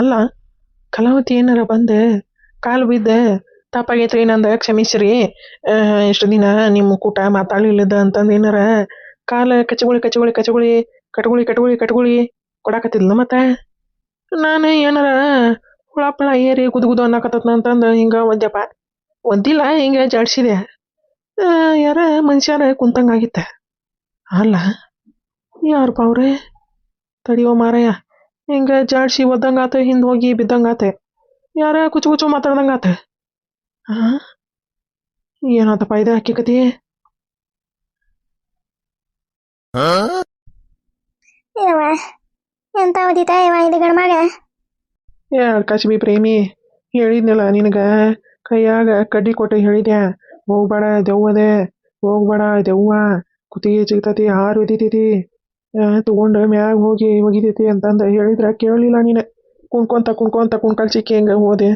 ಅಲ್ಲ, ಕಲಾವತಿ ಏನಾರ ಬಂದೆ? ಕಾಲು ಬಿದ್ದ? ತಪ್ಪಾಗೈತ್ರಿ ನಂದು, ಕ್ಷಮಿಸ್ರಿ. ಇಷ್ಟು ದಿನ ನಿಮ್ಮ ಕೂಟ ಮಾತಾಡ್ಲಿಲ್ಲದ ಅಂತಂದು ಏನಾರ? ಕಾಲು ಕಚ್ಚಗುಳಿ ಕಚ್ಚಗುಳಿ ಕಚ್ಚಗುಳಿ ಕಟ್ಗುಳಿ ಕಟ್ಗುಳಿ ಕಟ್ಗುಳಿ ಕೊಡಾಕತ್ತಿದ್ಲು ಮತ್ತೆ? ನಾನು ಏನಾರ ಹುಳ ಪಳ ಏರಿ ಗುದು ಗುದು ಅನ್ನಕತ್ತತ್ ಅಂತಂದು ಹಿಂಗೆ ಒದ್ದಪ್ಪ ಒದ್ದಿಲ್ಲ, ಹಿಂಗೆ ಜಾಡ್ಸಿದೆ. ಯಾರ ಮನುಷ್ಯರ ಕುಂತಂಗಾಗಿತ್ತ ಅಲ್ಲ ಯಾರಪ್ಪ ಅವ್ರೆ? ತಡಿಯೋ ಮಾರಯ್ಯ ಹಿಂಗೆ ಜಾಡ್ಸಿ ಒದ್ದಂಗಾತ ಹಿಂದೆ ಹೋಗಿ ಬಿದ್ದಂಗಾತ. ಯಾರ ಕುಚು ಕುಚು ಮಾತಾಡ್ದಂಗಾತ? ಹಾಂ ಏನಾತಪ್ಪ ಇದೆ ಅಕ್ಕಿ ಕತಿ? ಎಂತ ಓದಿತ ಇದು ಏ ಕಶ್ಮಿ ಪ್ರೇಮಿ? ಹೇಳಿದ್ನಲ್ಲ ನಿನಗ? ಕೈಯಾಗ ಕಡ್ಡಿ ಕೊಟ್ಟು ಹೇಳಿದ್ಯಾ? ಹೋಗ್ಬೇಡ ದೆವ್ವದೆ ಹೋಗ್ಬೇಡ ದೆವ್ವ. ಕುತ್ತಿಗೆ ಚಿಗ್ತತಿ ಹಾರು ಒದಿತೈತಿ ತಗೊಂಡು ಮ್ಯಾಗ ಹೋಗಿ ಒಗಿತೈತಿ ಅಂತಂದು ಹೇಳಿದ್ರ, ಕೇಳಲಿಲ್ಲ ನೀನು. ಕುಣ್ಕೊಂತ ಕುಣ್ಕೊಂತ ಕುಣ್ಕಲ್ ಸಿಕ್ಕಿ ಹೆಂಗೆ ಹೋದೆ.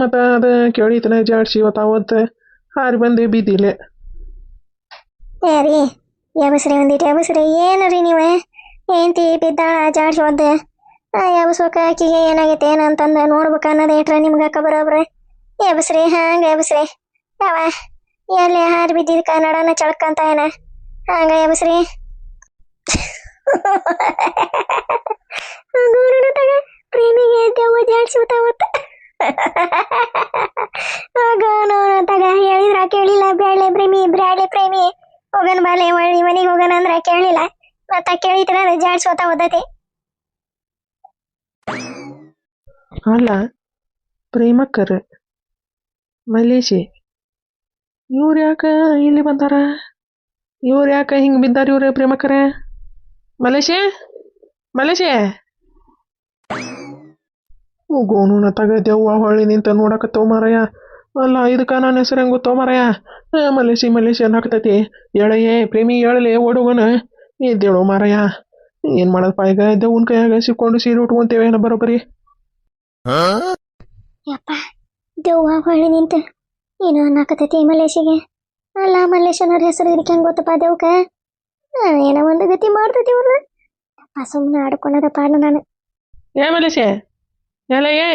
ಮತ್ತು ಅದು ಕೇಳಿತನ ಜಾಡ್ಸಿ ಅವತ್ತು ಹಾರಿ ಬಂದು ಬಿದ್ದಿಲ್ಲ. ರೀ ಯಬಸ್ರಿ ಒಂದಿಟ್ಟು ಯಬಸ್ರಿ ಏನು ರೀ ನೀವು? ಏಂತಿ ಬಿದ್ದಾಳ, ಜಾಡ್ಸಿ ಹೋದೆ ಆ ಆಕಿಗೆ ಏನಾಗೈತೆ ಏನಂತಂದು ನೋಡ್ಬೇಕು ಅನ್ನೋದು ಏಟ್ರ ನಿಮ್ಗೆ ಬರೋಬ್ರೆ ಯಬಸ್ರಿ ಹಾಂಗ ಯಬಸ್ರಿ ಯಾವ? ಎಲ್ಲಿ ಹಾರಿ ಬಿದ್ದಿದ್ಕ ನಡನ ಚಳ್ಕಂತ ಏನ? ಹಂಗ ಯಬಸ್ರಿ ನೋಡೋಣ ತಗ ಪ್ರೇಮಿಗೆ ದೆವ್ವ ಜಾಡ್ಸಿ ಅವತ್ತ ಆಗ ತಗ ಹೇಳಿದ್ರ ಕೇಳಿಲ್ಲ, ಬ್ಯಾಳೆ ಪ್ರೇಮಿ ಬ್ಯಾಳೆ ಪ್ರೇಮಿ. ಹೋಗನ್ ಬಾಲೆ ಒಳ್ಳಿ ಮನೆಗೆ ಹೋಗಣ ಅಂದ್ರ ಕೇಳಿಲ್ಲ. ಮತ್ತ ಕೇಳಿದ್ರ ಜಾಡ್ಸೋತ ಓದತಿ ಅಲ್ಲ, ಪ್ರೇಮಕ್ಕರ್ ಮಲೇಶಿ ಇವ್ರು ಯಾಕ ಇಲ್ಲಿ ಬಂದಾರ? ಇವ್ರು ಯಾಕೆ ಹಿಂಗೆ ಬಿದ್ದಾರ ಇವ್ರು ಪ್ರೇಮಕ್ಕರ? ಮಲೇಶಿ? ಮಲೇಶಿ? ಗೋನು ತಗ ದೆವ್ವ ಹೊಳ್ಳಿ ನಿಂತ ನೋಡಕತ್ತವ ಮಾರಯ್ಯ ಅಲ್ಲ, ಇದಕ್ಕ ನನ್ನ ಹೆಸರು ಹೆಂಗೆ ಗೊತ್ತೋ ಮಾರಯ್ಯ ಮಲೇಶಿ ಮಲೇಶಿ ಅನ್ನಕತ್ತೈತಿ. ಹೇಳಯ್ಯೇ ಪ್ರೇಮಿ, ಹೇಳಲಿ ಓಡುವನ. ಇದ್ದೇಳು ಮಾರಯ್ಯ ಏನು ಮಾಡೋದಪ್ಪ ಈಗ? ದೆವ್ವನ ಕೈಯಾಗ ಸಿಕ್ಕೊಂಡು ಸೀರೆ ಉಟ್ಕೊಂತೇವೆ ಏನೋ ಬರೋಬ್ಬರಿ? ಯಪ್ಪ, ದೆವ್ವ, ಹೊಳ್ಳಿ ನಿಂತ. ಏನು ಅನ್ನಕತೈತಿ ಮಲೇಶಿಗೆ. ಅಲ್ಲ ಮಲ್ಲೇಶನವ್ರ ಹೆಸರು ಇದಕ್ಕೆ ಗೊತ್ತಪ್ಪ ದೇವ್ಕ? ಏನೋ ಒಂದು ಗತಿ ಮಾಡ್ತೈತಿ ಅಪ್ಪ ಸುಮ್ಮನೆ ಆಡ್ಕೊಳ್ಳೋದ ಪಾಡ ನಾನು. ಏ ಮಲೇಶೆ ಎಲ್ಲ ಏ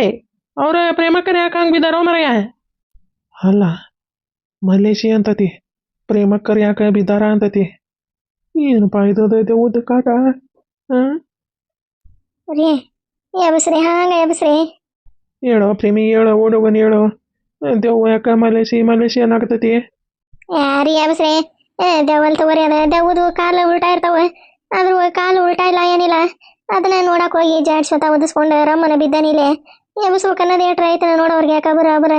ಅವ್ರ ಪ್ರೇಮಕ್ಕನ ಯಾಕೆ ಹಂಗೆ ಬಿದ್ದಾರೋ ಮರಯ್ಯ? ಅಲ್ಲ ಮಲೇಶಿ ಅಂತತಿ ಪ್ರೇಮಕ್ಕರ್ ಯಾಕೆ ಬಿದ್ದಾರ ಅಂತತಿ. ಏನಪ್ಪ ಇದು ಉದ್ದ ಕಾಟ ಹಾಂ ರೀ ಯಬಸ್ರಿ ಹಾಂಗ ಯಬಸ್ರಿ ಹೇಳೋ ಪ್ರೇಮಿ ಹೇಳೋ ಓಡೋಗನ್ ಹೇಳೋ. ದೆವ್ವ ಯಾಕೆ ಮಲೇಶಿ ಮಲೇಶಿ ಏನಾಗ್ತತಿ? ಯಾರಿ ಯಬಸ್ರಿ ಏ ದೆವ್ವಲ್ ತಗೋರಿ, ಅದ ದೆವ್ವದು ಕಾಲು ಉಲ್ಟಾ ಇರ್ತಾವ. ಅದ್ರ ಕಾಲು ಉಲ್ಟಾ ಇಲ್ಲ, ಏನಿಲ್ಲ. ಅದನ್ನ ನೋಡಕ್ ಹೋಗಿ ಜಾಡ್ಸತ ಒದಿಸ್ಕೊಂಡು ರಮ್ಮನ ಬಿದ್ದಾನಿಲೆ ಎಬಸ್ಬೇಕು ಅನ್ನೋದು ಏಟ್ರ ಐತನ ನೋಡೋರ್ಗೆ ಯಾಕ ಬರ ಬರ.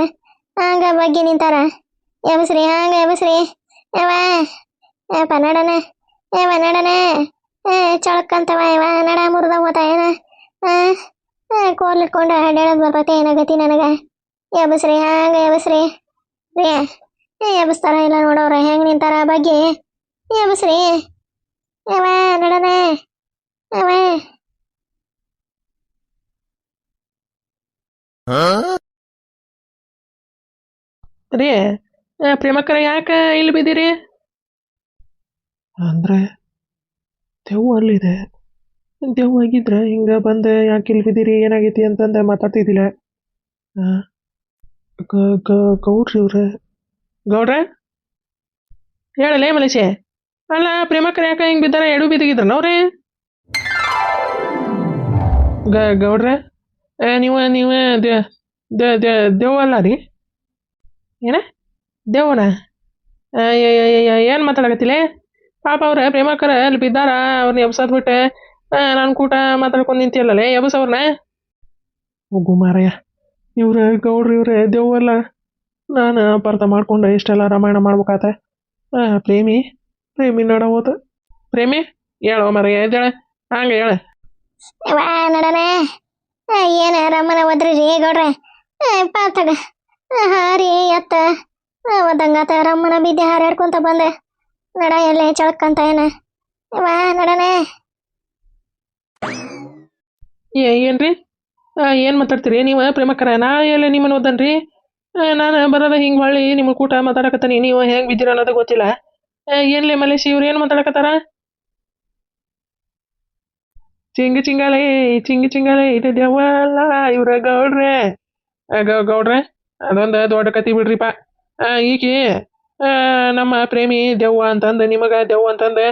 ಹಂಗ ಬಗ್ಗೆ ನಿಂತಾರ. ಎಬಸ್ರಿ, ಹಂಗ ಎಬಸ್ರಿ. ಯವ ಯವಾ ನಡನ ಏವ ನಡನ ಏ ಚಳಕ್ಕಂತವ ಯವ ನಡ ಮುರಿದ ಹೋತ, ಏನ? ಕೋಲ್ ಇಟ್ಕೊಂಡು ಅಡ್ಡಾಡೋದು ಬರ್ತೈತೆ ಏನಾಗತಿ ನನಗ? ಎಬಸ್ರಿ, ಹಂಗ ಎಬಸ್ರಿ. ರೀ ಎಬಸ್ತಾರ ಇಲ್ಲ ನೋಡೋರ ಹೆಂಗ್ ನಿಂತಾರ ಬಗ್ಗೆ? ಎಬ್ಸ್ರಿ ಅವ ನಡನ. ಅವ ರೀ ಪ್ರೇಮಕರ ಯಾಕೆ ಇಲ್ಲಿ ಬಿದ್ದೀರಿ? ಅಂದ್ರೆ, ದೆವ್ವ ಅಲ್ಲಿದೆ. ದೆವ್ವ ಆಗಿದ್ರೆ ಹಿಂಗ ಬಂದು, ಯಾಕೆ ಇಲ್ಲಿ ಬಿದ್ದೀರಿ, ಏನಾಗೈತಿ ಅಂತಂದು ಮಾತಾಡ್ತಿದ್ದಿಲ್ಲ. ಗೌಡ್ರಿ ಇವ್ರೆ ಗೌಡ್ರ? ಹೇಳಲೇ ಮಲೇಶೆ ಅಲ್ಲ, ಪ್ರೇಮಕರ ಯಾಕೆ ಹಿಂಗೆ ಬಿದ್ದಾರ? ಎಡು ಬಿದ್ದಿಗಿದ್ರನ ಅವ್ರೆ. ಗ, ಗೌಡ್ರ ನೀವು ನೀವು ದೇವ ಅಲ್ಲ ರೀ. ಏನ? ದೇವನ? ಏನು ಮಾತಾಡಕತ್ತಿಲೆ? ಪಾಪ ಅವ್ರ ಪ್ರೇಮಕರ ಅಲ್ಲಿ ಬಿದ್ದಾರ ಅವ್ರನ್ನ ಎಬ್ಸದ್ ಬಿಟ್ಟೆ ನಾನು ಕೂಟ ಮಾತಾಡ್ಕೊಂಡು ನಿಂತಿಯಲ್ಲೇ ಎಬ್ಸವ್ರನ್ನ ಹೋಗು ಮಾರಯ್ಯ ಇವ್ರ ಗೌಡ್ರ, ಇವ್ರೆ ದೇವಲ್ಲ ನಾನು ಅಪಾರ್ಥ ಮಾಡ್ಕೊಂಡು ಇಷ್ಟೆಲ್ಲ ರಾಮಾಯಣ ಮಾಡ್ಬೇಕಾತ ಪ್ರೇಮಿ ಪ್ರೇಮಿ ನಡ ಹೋತ. ಪ್ರೇಮಿ ಹೇಳೋ ಮರ ಎದ್ದೇಳ ಹಂಗೆ ಹೇಳ. ಯವ ನಡನ. ಏನ ರಮ್ಮನ ಒದ್ರಿ ರೀ ಗೌಡ್ರೆ ಪಾತಗ ಹಾರಿ ಎತ್ತ. ಒದಂಗಾತ ರಮ್ಮನ ಬಿದ್ದೆ ಹಾರಾಡ್ಕೊಂತ ಬಂದೆ ನಡ ಎಲ್ಲೇ ಚಳಕಂತ ಏನ. ವಾ ನಡನೆ. ಏ ಏನ್ರಿ? ಏನು ಮಾತಾಡ್ತೀರಿ? ನೀವು ಪ್ರೇಮಕರ? ನಾ ಎಲ್ಲ ನಿಮ್ಮನ್ನು ಓದನ್ರಿ ನಾನು ಬರೋದ ಹಿಂಗೆ ಹೊಳ್ಳಿ, ನಿಮ್ಮ ಕೂಟ ಮಾತಾಡಕತ್ತೀನಿ, ನೀವು ಹೆಂಗೆ ಬಿದ್ದೀರ ಅನ್ನೋದು ಗೊತ್ತಿಲ್ಲ. ಏನ್ಲೇ ಮಲೇಶಿ ಇವ್ರು ಏನು ಮಾತಾಡಕತ್ತಾರ? ಚಿಂಗ ಚಿಂಗಾಲೆ ಚಿಂಗ ಚಿಂಗಾಲೆ, ಇದು ದೆವ್ವಲ್ಲ, ಇವ್ರ ಗೌಡ್ರೆ. ಗೌಡ್ರೆ, ಅದೊಂದು ದೊಡ್ಡ ಕತಿ ಬಿಡ್ರಿಪ್ಪ ಈಕಿ ನಮ್ಮ ಪ್ರೇಮಿ ದೆವ್ವ ಅಂತಂದು, ನಿಮಗ ದೆವ್ವ ಅಂತಂದು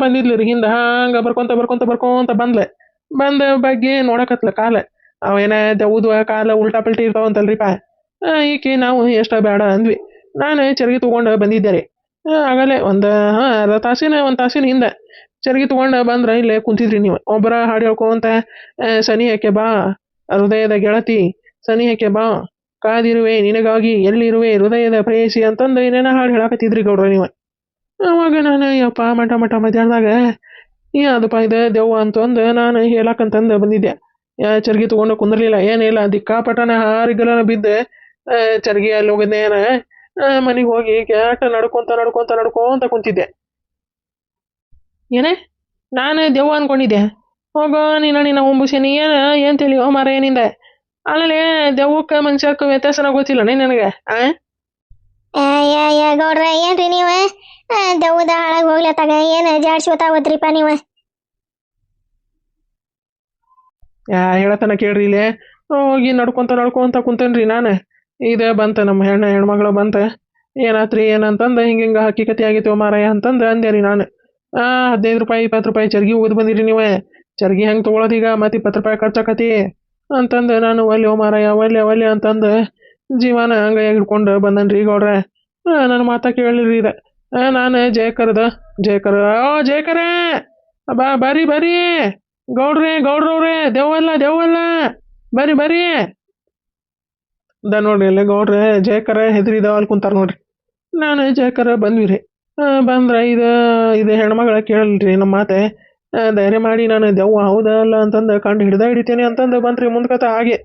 ಬಂದಿದ್ಲಿ ರೀ, ಹಿಂದೆ ಹಂಗ ಬರ್ಕೊಂತ ಬರ್ಕೊಂತ ಬರ್ಕೊಂತ ಬಂದ್ಲೆ. ಬಂದ ಬಗ್ಗೆ ನೋಡಕತ್ಲ ಕಾಲ. ಅವೇನ ದೆವ್ವದ ಕಾಲ ಉಲ್ಟಾ ಪಲ್ಟಿ ಇರ್ತಾವಂತಲ್ರಿಪ್ಪ ಈಕಿ ನಾವು ಎಷ್ಟ ಬೇಡ ಅಂದ್ವಿ. ನಾನು ಚರಗಿ ತೊಗೊಂಡು ಬಂದಿದ್ದೆ ರೀ ಆಗಲೇ ಒಂದು, ಹಾಂ, ಅರ್ಧ ತಾಸಿನ, ಒಂದು ತಾಸಿನ ಹಿಂದೆ ಚರಗಿ ತೊಗೊಂಡು ಬಂದ್ರೆ ಇಲ್ಲೇ ಕುಂತಿದ್ರಿ ನೀವು. ಒಬ್ಬರ ಹಾಡು ಹೇಳ್ಕೊಂತ ಸನಿ ಹಾಕೆ ಬಾ, ಹೃದಯದ ಗೆಳತಿ ಸನಿ ಹಾಕೆ ಬಾ, ಕಾದಿರುವೆ, ನಿನಗಾಗಿ ಎಲ್ಲಿರುವೆ, ಹೃದಯದ ಪ್ರೇಯಸಿ ಅಂತಂದು ಏನೇನೋ ಹಾಡು ಹೇಳಕತ್ತಿದ್ರಿ ಗೌಡ್ರ ನೀವು. ಅವಾಗ ನಾನು, ಯಪ್ಪ, ಮಠ ಮಠ ಮಧ್ಯಾಹ್ನದಾಗ ಅದಪ್ಪ ಇದೆ ದೆವ್ವ ಅಂತಂದು ನಾನು ಹೇಳಕ್ಕಂತಂದು ಬಂದಿದ್ದೆ. ಚರ್ಗಿ ತೊಗೊಂಡು ಕುಂದ್ರಲಿಲ್ಲ, ಏನಿಲ್ಲ, ದಿಕ್ಕಾಪಟನ ಹಾರಿಗಲನ ಬಿದ್ದೆ ಚರ್ಗಿ ಅಲ್ಲಿ ಹೋಗಿದ್ನೇನ ಮನೆಗೆ ಹೋಗಿ ಕ್ಯಾಟ ನಡ್ಕೊಂತ ನಡ್ಕೊಂತ ನಡ್ಕೊಂತ ಕುಂತಿದ್ದೆ. ಏನೇ? ನಾನು ದೆವ್ವ ಅನ್ಕೊಂಡಿದ್ದೆ. ಹೋಗೋ ನೀನ ನಿನ್ನ ಒಂಬುಸೇನಿ ಏನು? ಏನು ತಿಳಿಯೋ ಮರ ಏನಿಂದ? ಆಮೇಲೆ ದೆವ್ವಕ್ಕೆ ಮನುಷ್ಯಕ್ಕೆ ವ್ಯತ್ಯಾಸನ ಗೊತ್ತಿಲ್ಲ ನನಗೆ? ಆ? ಗೌಡ್ರ ಏನ್ರಿ ನೀವ? ದೆವ್ವದ ಹಾಳಾಗಿ ಹೋಗ್ಲತ್ತಾಗ ಏನು ಜಾಡ್ಸ್ಕೊತಾವತ್ರಿಪ್ಪ ನೀವು? ಯಾ ಹೇಳತನ ಕೇಳ್ರಿ ಇಲ್ಲೇ. ಹೋಗಿ ನಡ್ಕೊಂತ ನಡ್ಕೊಂತ ಕುಂತನ್ರಿ ನಾನು. ಇದು ಬಂತ ನಮ್ಮ ಹೆಣ್ಣ ಹೆಣ್ಮಗಳು ಬಂತ. ಏನಾತ್ರಿ ಏನಂತಂದು ಹಿಂಗೆ ಹಿಂಗೆ ಹಕ್ಕಿಕತಿ ಆಗಿತ್ತು ಮಾರಾಯ ಅಂತಂದು ಅಂದೆ ರೀ ನಾನು. ಆ, ಹದಿನೈದು ರೂಪಾಯಿ, ಇಪ್ಪತ್ತು ರೂಪಾಯಿ ಚರ್ಗಿ ಹೋಗಿದ್ ಬಂದಿರಿ ನೀವು. ಚರ್ಗಿ ಹೆಂಗೆ ತೊಗೊಳೋದೀಗ ಮತ್ತೆ ಇಪ್ಪತ್ತು ರೂಪಾಯಿ ಖರ್ಚಾಕತಿ ಅಂತಂದು ನಾನು, ಒಲ್ಲೆ ಓ ಮಾರಾಯ, ಒಲ್ಲೆ ಒಲ್ಲೆ ಅಂತಂದು ಜೀವನ ಹಂಗೆ ಹಿಡ್ಕೊಂಡು ಬಂದನ್ರಿ ಗೌಡ್ರೆ. ನನ್ನ ಮಾತಾ ಕೇಳಿರಿ ಇದು ನಾನು ಜಯಕರದ, ಜಯಕರ ಓ ಜಯಕರೇ! ಬಾ, ಬರಿ ಬರಿ! ಗೌಡ್ರೆ, ಗೌಡ್ರವ್ರೆ, ದೆವ್ವಲ್ಲ ದೆವ್ವಲ್ಲ! ಬರ್ರಿ ಬರ್ರಿ ದ ನೋಡ್ರಿ ಅಲ್ಲೇ ಗೌಡ್ರೆ, ಜಯಕರ ಹೆದರಿದ ಅಲ್ಲಿ ಕುಂತಾರ ನೋಡ್ರಿ. ನಾನು ಜಯಕರ ಬಂದ್ವಿ ರೀ. ಬಂದ್ರ ಇದು ಇದು ಹೆಣ್ಮಗಳ ಕೇಳಲ್ರಿ ನಮ್ಮ ಮಾತೆ. ಧೈರ್ಯ ಮಾಡಿ ನಾನು ದೆವ್ವ ಹೌದಾ ಅಲ್ಲ ಅಂತಂದು ಕಂಡು ಹಿಡ್ದ ಹಿಡಿತೇನೆ ಅಂತಂದು ಬಂತ್ರಿ ಮುಂದ್ಕತ ಹಾಗೆ.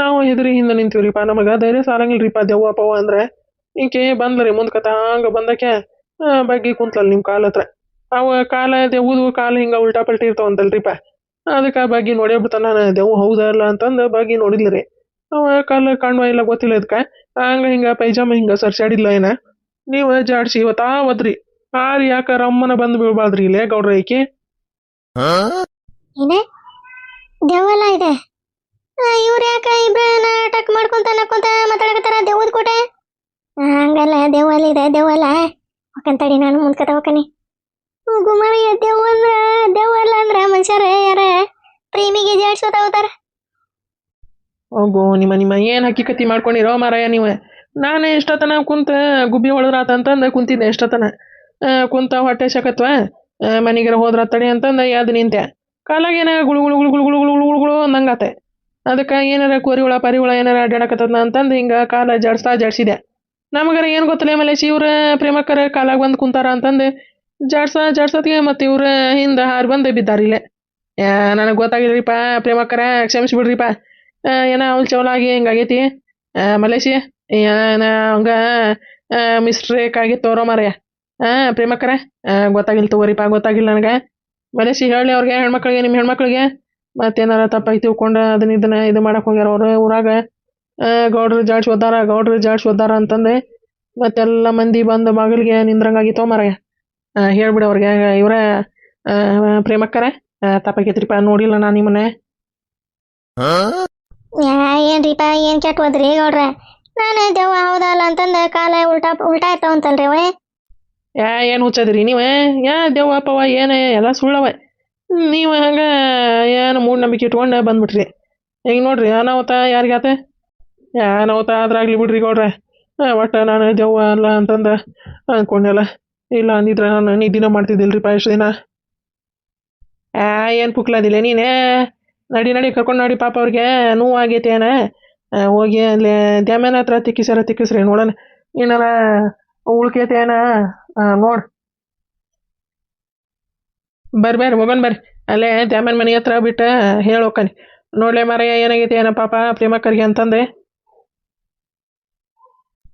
ನಾವು ಹೆದರಿ ಹಿಂದೆ ನಿಂತೀವ್ರಿಪ್ಪ ನಮಗೆ ಧೈರ್ಯ ಸಾಲಂಗಿಲ್ರಿಪ್ಪ ದೆವ್ವ ಪವ್ವ ಅಂದ್ರೆ. ಈಕೆ ಬಂದ್ರಿ ಮುಂದ್ಕತ ಹಂಗ ಬಂದಕ್ಕೆ ಬಗ್ಗಿ ಕುಂತ್ಲಲ್ ನಿಮ್ಮ ಕಾಲ ಹತ್ರ. ಅವ ಕಾಲ ದೆವ್ವದು ಕಾಲು ಹಿಂಗ ಉಲ್ಟಾ ಪಲ್ಟಿ ಇರ್ತಾವಂತಲ್ರಿಪ್ಪ ಅದಕ್ಕೆ ಬಗ್ಗೆ ನೋಡೇ ಬಿಡ್ತಾನ, ನಾನು ದೆವ್ವ ಹೌದಾ ಅಲ್ಲ ಅಂತಂದು ಬಗ್ಗೆ ನೋಡಿದ್ಲಿ ಅವ ಕಾಲ ಕಾಣುವ ಇಲ್ಲ ಗೊತ್ತಿಲ್ಲ ಇದಕ್ಕೆ ಹಂಗ ಹಿಂಗ ಪೈಜಾಮ ಹಿಂಗ ಸರ್ಸಾಡಿಲ್ಲ ಏನ. ನೀವು ಜಾಡ್ಸಿ ಇವತ್ತಾ ಒದ್ರಿ ಹಾರಿ ಯಾಕ ರಮ್ಮನ ಬಂದು ಬೀಳ್ಬಾರ್ದ್ರಿ ಇಲ್ಲೇ ಗೌಡ್ರ ಈಕಿ ಏನೇ? ದೆವ್ವಲ್ಲ ಇದೆ. ಇವ್ರು ಯಾಕ ಇಬ್ರು ನಾಟಕ ಮಾಡ್ಕೊಂತ ನಕ್ಕೊಂತ ಮಾತಾಡಕತ್ತಾರ ದೆವ್ವದ ಕೋಟೆ? ಹಂಗಲ್ಲ ದೆವ್ವಲ್ಲ ಇದೆ ದೆವ್ವಲ್ಲ ಒಕ್ಕಂತಡಿ ನಾನು ಮುಂದ್ಕತ ಹೋಗ್ಕನಿ ಗುಮರಿಯ ದೆವ್ವ ಅಂದ್ರ ದೆವ್ವಲ್ಲ ಅಂದ್ರ ಮನುಷ್ಯರ ಯಾರ? ಪ್ರೇಮಿಗೆ ಜಾಡ್ಸೋತ ಹೋತಾರ ಹೋಗು, ನಿಮ್ಮ ನಿಮ್ಮ ಏನು ಹಕ್ಕಿಕತಿ ಮಾಡ್ಕೊಂಡಿರೋ ಮಾರಾಯ ನೀವು. ನಾನೇ ಎಷ್ಟೊತ್ತನ ಕುಂತ ಗುಬ್ಬಿ ಹೊಳದ್ರಾತ ಅಂತಂದು ಕುಂತಿದ್ದೆ ಎಷ್ಟೊತ್ತನ. ಕುಂತ ಹೊಟ್ಟೆ ಸಕತ್ವ ಮನೆಗೆ ಹೋದ್ರ ತಡಿ ಅಂತಂದು ಎದ್ದು ನಿಂತೆ. ಕಾಲಾಗ ಏನಾರ ಗುಳು ಗುಳು ಗುಳು ಗುಳು ಗುಳು ಗುಳು ಗುಳು ಅಂದಂಗಾತೆ. ಅದಕ್ಕೆ ಏನಾರ ಕೋರಿ ಉಳ ಪರಿ ಹುಳ ಏನಾರ ಅಡ್ಡಾಡಕತ್ತದ ಅಂತಂದು ಹಿಂಗ ಕಾಲ ಜಡ್ಸ್ತಾ ಜಡ್ಸಿದೆ. ನಮಗಾರ ಏನು ಗೊತ್ತಿಲ್ಲ ಆಮೇಲೆ ಇವ್ರ ಪ್ರೇಮಕ್ಕರ ಕಾಲಾಗ ಬಂದು ಕುಂತಾರ ಅಂತಂದು ಜಾಡ್ಸ ಜಾಡ್ಸತ್ಗೆ ಮತ್ತು ಇವ್ರ ಹಿಂದೆ ಹಾರಿ ಬಂದು ಬಿದ್ದಾರಿಲ್ಲೇ ನನಗೆ ಗೊತ್ತಾಗಿಲ್ರಿಪ್ಪ ಪ್ರೇಮಕ್ಕರ ಕ್ಷಮಿಸ್ಬಿಡ್ರಿಪ್ಪ ಏನೋ ಅವಳು ಚವಲಾಗಿ ಹಿಂಗಾಗೈತಿ ಮಲೇಶಿ ಏನ ಅವಂಗ ಮಿಸ್ಟ್ರೇಕ್ ಆಗಿತ್ತು ತೋರೋ ಮಾರಯ್ಯ ಹಾಂ ಗೊತ್ತಾಗಿಲ್ಲ ತಗೋರಿಪ್ಪ ಗೊತ್ತಾಗಿಲ್ಲ ನನಗೆ. ಮಲೇಶಿ ಹೇಳಿ ಅವ್ರಿಗೆ, ಹೆಣ್ಮಕ್ಳಿಗೆ ನಿಮ್ಮ ಹೆಣ್ಮಕ್ಳಿಗೆ. ಮತ್ತೇನಾರ ತಪ್ಪಾಗಿ ತಿಳ್ಕೊಂಡು ಅದನ್ನ ಇದನ್ನ ಇದು ಮಾಡಕ್ಕೆ ಹೋಗ್ಯಾರ ಅವ್ರು ಊರಾಗ. ಗೌಡ್ರು ಜಾಡ್ಸಿ ಒದ್ದಾರ, ಗೌಡ್ರು ಜಾಡ್ಸಿ ಒದ್ದಾರ ಅಂತಂದು. ಮತ್ತೆಲ್ಲ ಮಂದಿ ಬಂದು ಬಾಗಿಲಿಗೆ ನಿಂದ್ರಂಗಾಗಿತ್ತೋ ಮಾರಯ್ಯ ಹೇಳ್ಬಿಡು ಅವ್ರಿಗೆ, ಇವರ ಪ್ರೇಮಕ್ಕರ ತಪ್ಪಾಗೈತ್ರಿಪ್ಪ ನೋಡಿಲ್ಲ ನಾನು ನಿಮ್ಮನೆ ಏನ್ರಿಪ್ಪ ಏನ್ ಕೆಟ್ಟ ಹೋದ್ರಿ ಗೌಡ್ರ ನಾನು ದೆವ್ವ ಹೌದಲ್ಲ ಅಂತಂದ ಕಾಲ ಉಲ್ಟಾ ಉಲ್ಟಾ ಇರ್ತಾವಂತಲ್ರಿ ಅವೇ ಯಾ, ಏನು ಹುಚ್ಚದ್ರಿ ನೀವು? ಯಾ, ದೆವ್ವ ಅಪ್ಪವ ಏನ, ಎಲ್ಲ ಸುಳ್ಳವ. ನೀವು ಹಂಗೆ ಏನು ಮೂಢನಂಬಿಕೆ ಇಟ್ಕೊಂಡು ಬಂದ್ಬಿಟ್ರಿ. ಹೆಂಗೆ ನೋಡ್ರಿ ಅನಾವತ ಯಾರಿಗಾತ? ಅನಾಹುತ ಆದ್ರಾಗ್ಲಿ ಬಿಡ್ರಿ ಗೌಡ್ರೆ ಒಟ್ಟ ನಾನು ದೆವ್ವ ಅಲ್ಲ ಅಂತಂದು ಅನ್ಕೊಂಡೆಲ್ಲ. ಇಲ್ಲ ಅಂದಿದ್ರೆ ನಾನು ನಿದ್ದಿನ ಮಾಡ್ತಿದ್ದಿಲ್ರಿಪ್ಪ ಎಷ್ಟು ದಿನ? ಏನು ಪುಕ್ಲದಿಲ್ಲ ನೀನೇ? ನಡಿ ನಡಿ ಕರ್ಕೊಂಡು ನೋಡಿ ಪಾಪ ಅವ್ರಿಗೆ. ನೋವು ಆಗೈತೆ ಏನ? ಹೋಗಿ ಅಲ್ಲಿ ದ್ಯಾಮ್ಯಾನ ಹತ್ರ ತಿಕ್ಕಿಸ್ಯಾರ ತಿಕ್ಕಿಸ್ರಿ ನೋಡೋಣ. ಏನಾರ ಉಳ್ಕೈತೆ ಏನ? ನೋಡ್. ಬರ್ರಿ ಬರ್ರಿ ಹೋಗೋಣ ಬರ್ರಿ. ಅಲ್ಲೇ ದ್ಯಾಮನ್ ಮನೆ ಹತ್ರ ಬಿಟ್ಟು ಹೇಳೋಕನಿ ನೋಡ್ಲೆ ಮಾರಯ್ಯ ಏನಾಗೈತೆ ಏನ ಪಾಪ ಪ್ರೇಮಕ್ಕರಿಗೆ ಅಂತಂದೆ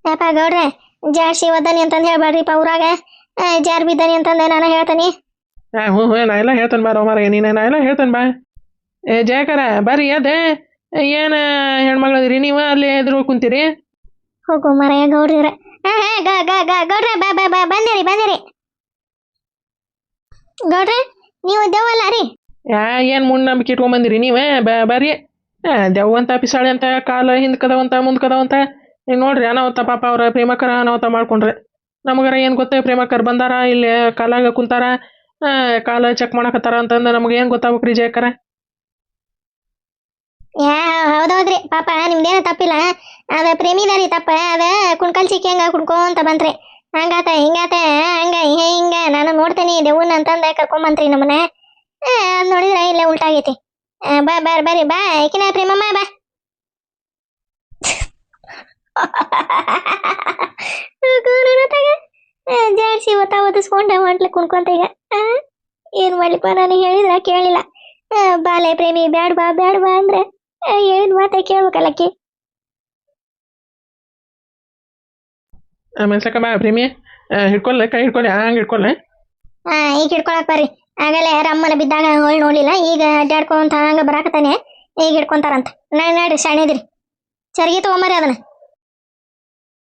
ಯಪ್ಪ ಗೌಡ್ರೆ ಜಾಡ್ಸಿ ಒದ್ದಾನಿ ಅಂತಂದು ಹೇಳ್ಬೇಡ್ರಿಪ್ಪ ಊರಾಗ. ಆ, ಜಾರ್ ಬಿದ್ದಾನಿ ಅಂತಂದೆ ನಾನು ಹೇಳ್ತೀನಿ. ಹ್ಞೂ ಹ್ಞೂ ನಾ ಎಲ್ಲ ಹೇಳ್ತೇನೆ ಬಾರೋ ಮಾರಯ್ಯ ನೀನು ನಾ ಎಲ್ಲ ಹೇಳ್ತೇನೆ ಬಾ. ಏ ಜಯಕರ ಬರ್ರಿ ಅದೇ ಏನ ಹೆಣ್ಮಗಳದಿರಿ ನೀವು ಅಲ್ಲಿ ಎದುರು ಕುಂತೀರಿ? ಹೋಗೋ ಮರೆಯ ಗೌಡ್ರಿರ ಹಾ ಹಾ ಗ ಗ ಗ ಗೌಡ್ರೆ ಬಾ ಬಾ ಬಾ ಬಂದಿರಿ ಬಂದಿರಿ. ಗೌಡ್ರ ನೀವು ದೆವ್ವಲ್ಲ ರೀ? ಯಾ ಏನು ಮೂಢನಂಬಿಕೆ ಇಟ್ಕೊಂಬಂದಿರಿ ನೀವೇ? ಬ ಬರ್ರಿ. ಆ, ದೆವ್ವಂತ ಪಿಸಾಳೆ ಅಂತ ಕಾಲ ಹಿಂದ್ಕದವಂತ ಮುಂದ್ಕದವಂತ ಈಗ ನೋಡ್ರಿ ಅನಾಹುತ ಪಾಪ ಅವ್ರ ಪ್ರೇಮಕರ ಅನಾಹುತ ಮಾಡ್ಕೊಂಡ್ರೆ. ನಮಗರ ಏನು ಗೊತ್ತೇ ಪ್ರೇಮಕರ್ ಬಂದಾರ ಇಲ್ಲಿ ಕಾಲಾಗ ಕುಂತಾರ. ಕಾಲ ಚೆಕ್ ಮಾಡಕತ್ತಾರ ಅಂತಂದು ನಮಗೆ ಏನು ಗೊತ್ತಾಗ್ಬೇಕ್ರಿ ಜಯಕರ? ಹೌದೌದ್ರಿ ಪಾಪ ನಿಮ್ದೇನ ತಪ್ಪಿಲ್ಲ. ಅದ ಪ್ರೇಮಿದಾರಿ ತಪ್ಪ. ಅದ ಕುಣ್ಕಲ್ ಚಿಕ್ಕಿ ಹಂಗ ಕುಡ್ಕೊಂತ ಬಂತ್ರಿ. ಹಂಗಾತ, ಹಿಂಗಾತ, ಹಂಗ, ಹಿಂಗ ನಾನು ನೋಡ್ತೇನೆ ದೇವನ್ ಅಂತಂದ ಕರ್ಕೊಂಬಂತ್ರಿ ನಮ್ಮನ್ನ. ನೋಡಿದ್ರ ಇಲ್ಲೇ ಉಲ್ಟಾಗೈತಿ ಬಾ ಬಾರ್ ಬರ್ರಿ, ಬಾ. ಐಕಿನ ಪ್ರೇಮಮ್ಮ, ಬಾ. ಜಾಡ್ಸಿ ಒತ್ತ ಒದಿಸ್ಕೊಂಡ ಹೊಂಟ್ಲ ಕುಣ್ಕೊಂತ ಈಗ ಏನ್ ಮಾಡ್ಲಿಪ್ಪ ನಾನು ಹೇಳಿದ್ರ ಕೇಳಿಲ್ಲ. ಬಾಲೆ ಪ್ರೇಮಿ ಬ್ಯಾಡ್ ಬಾ ಬ್ಯಾಡ್ ಬಾ ಅಂದ್ರೆ. ಆ, ಮಾತ ಕೇಳ್ಬೇಕಲ್ಲಕ್ಕಿ ಮೆಲ್ಸಕ ಬಾ ಪ್ರೇಮಿ. ಹಿಡ್ಕೊಲ್ಲ ಕೈ ಹಿಡ್ಕೊಲ್ಲ ಹಂಗ ಹಿಡ್ಕೊಲ್ಲ ಹಾ ಈಗ ಹಿಡ್ಕೊಳಕ್ ಬರ್ರಿ. ಆಗಲೇ ರಮ್ಮನ ಬಿದ್ದಾಗ ಹೊಳ್ ನೋಡ್ಲಿಲ್ಲ ಈಗ ಅಡ್ಡಾಡ್ಕೊಂತ ಹಂಗ ಬರಾಕತ್ತಾನೆ ಈಗ ಹಿಡ್ಕೊಂತಾರಂತ. ನಾ ನಡ್ರಿ ಶಾಣಿದ್ರಿ ಚರ್ಗಿ ತಗೊಂಬರ್ರಿ ಅದನ್ನ.